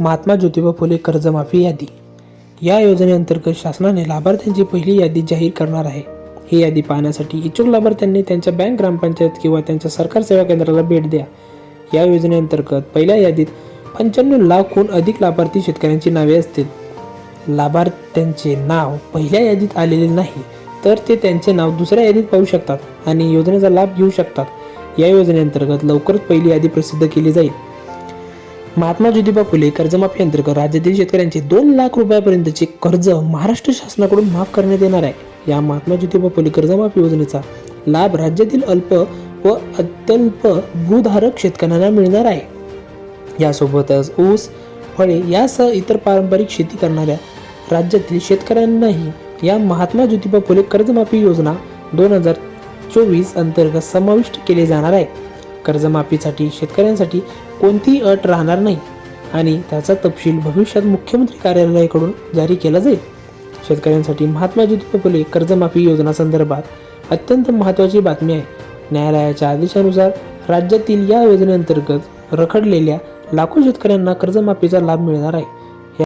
महात्मा ज्योतिबा फुले कर्जमाफी यादी. या योजनेअंतर्गत शासनाने लाभार्थ्यांची पहिली यादी जाहीर करणार आहे. ही यादी पाहण्यासाठी इच्छुक लाभार्थ्यांनी त्यांच्या बँक ग्रामपंचायत किंवा त्यांच्या सरकार सेवा केंद्राला भेट द्या. या योजनेअंतर्गत पहिल्या यादीत पंच्याण्णव लाखहून अधिक लाभार्थी शेतकऱ्यांची नावे असतील. लाभार्थ्यांचे नाव पहिल्या यादीत आलेले नाही तर ते त्यांचे नाव दुसऱ्या यादीत पाहू शकतात आणि योजनेचा लाभ घेऊ शकतात. या योजनेअंतर्गत लवकरच पहिली यादी प्रसिद्ध केली जाईल. महात्मा ज्योतिबा फुले कर्जमाफी अंतर्गत राज्यातील शेतकऱ्यांचे दोन लाख रुपयापर्यंतचे कर्ज महाराष्ट्र शासनाकडून माफ करण्यात येणार आहे. या महात्मा ज्योतिबा फुले कर्जमाफी योजनेचा लाभ राज्यातील अल्प व अत्यल्प भूधारक शेतकऱ्यांना मिळणार आहे. यासोबतच ऊस फळे यासह इतर पारंपरिक शेती करणाऱ्या राज्यातील शेतकऱ्यांनाही या महात्मा ज्योतिबा फुले कर्जमाफी योजना दोन हजार चोवीस अंतर्गत समाविष्ट केले जाणार आहे. कर्जमाफीसाठी शेतकऱ्यांसाठी कोणतीही अट राहणार नाही आणि त्याचा तपशील भविष्यात मुख्यमंत्री कार्यालयाकडून जारी केला जाईल. शेतकऱ्यांसाठी महात्मा ज्योतिबा फुले कर्जमाफी योजना संदर्भात अत्यंत महत्त्वाची बातमी आहे. न्यायालयाच्या आदेशानुसार राज्यातील या योजनेअंतर्गत रखडलेल्या लाखो शेतकऱ्यांना कर्जमाफीचा लाभ मिळणार आहे.